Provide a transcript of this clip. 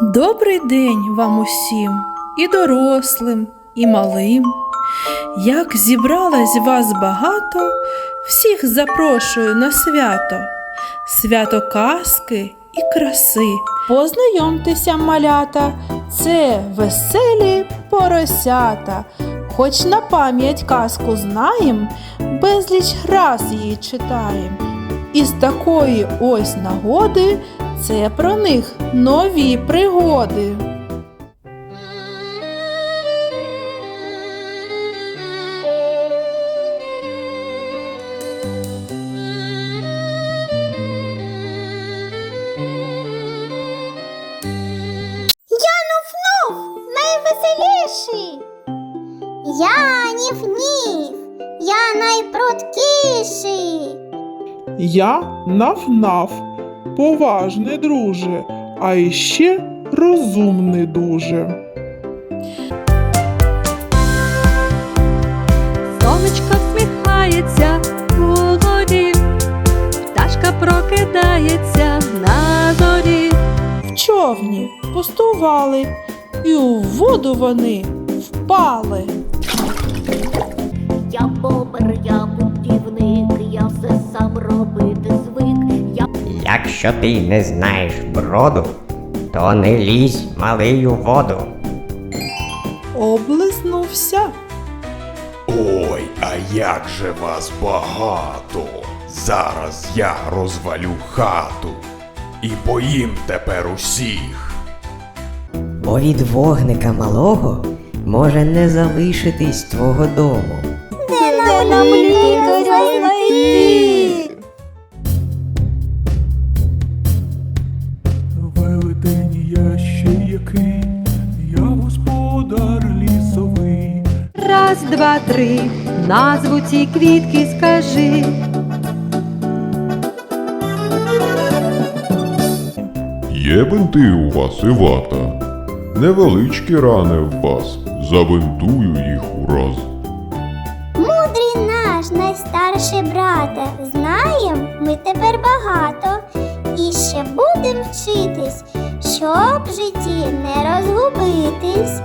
Добрий день вам усім, і дорослим, і малим. Як зібралось вас багато, всіх запрошую на свято, свято казки і краси. Познайомтеся, малята, це веселі поросята. Хоч на пам'ять казку знаєм, безліч раз її читаєм. І з такої ось нагоди це про них нові пригоди. Я нуф-нуф, найвеселіший. Я ніф-ніф, я найпруткіший. Я наф-наф, поважний друже, а іще розумний дуже. Сонечко всміхається угорі, пташка прокидається на зорі. В човні пустували, і у воду вони впали. Якщо ти не знаєш броду, то не лізь малий у воду. Облизнувся. Ой, а як же вас багато! Зараз я розвалю хату і поїм тепер усіх. Бо від вогника малого може не залишитись твого дому. Де нам лікаря знайти? Два, три, назву ці квітки скажи. Є бинти у вас і вата. Невеличкі рани в вас, забинтую їх ураз. Мудрий наш найстарший брате, знаєм ми тепер багато. І ще будем вчитись, щоб в житті не розгубитись.